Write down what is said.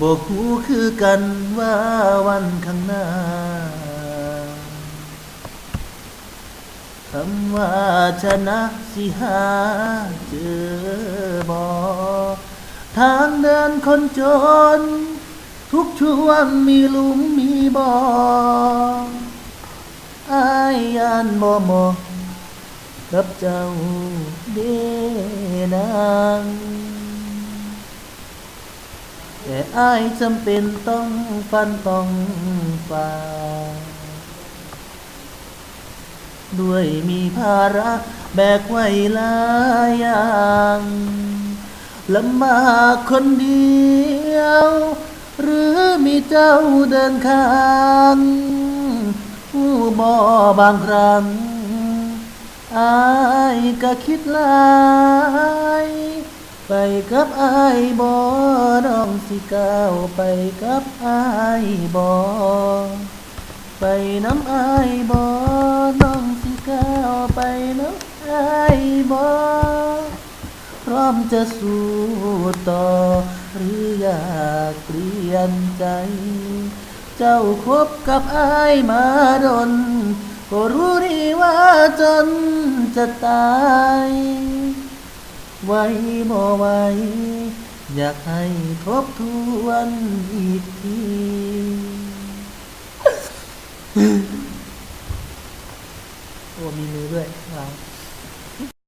บอกหูคือกันว่าวันข้างหน้าคำว่าชนะสิหาเจอบอทางเดินคนจน ทุกช่วงมีหลุมมีบ่ออายยานบ่เหมอกับเจ้าเดนาง แต่อายจำเป็นต้องฟันต้องฝ่าด้วยมีภาระแบกไว้หลายอย่างลำบากคนเดียว หรือมีเจ้าเดินข้างผู้บ่บางครั้งอายก็คิดหลาย ไปกับอายบ่ น้องสิก้าวไปกับอายบ่ไปน้ำอายบ่น้องสิก้าวไปน้ำอายบ่พร้อมจะสู้ต่อ หรืออยากเปลี่ยนใจ เจ้าคบกับอายมาดน ก็รู้ดีว่าจนจะตาย ไว้บ่ไว้ อยากให้ทบทวนอีกที โอ้มีมือด้วยว้าว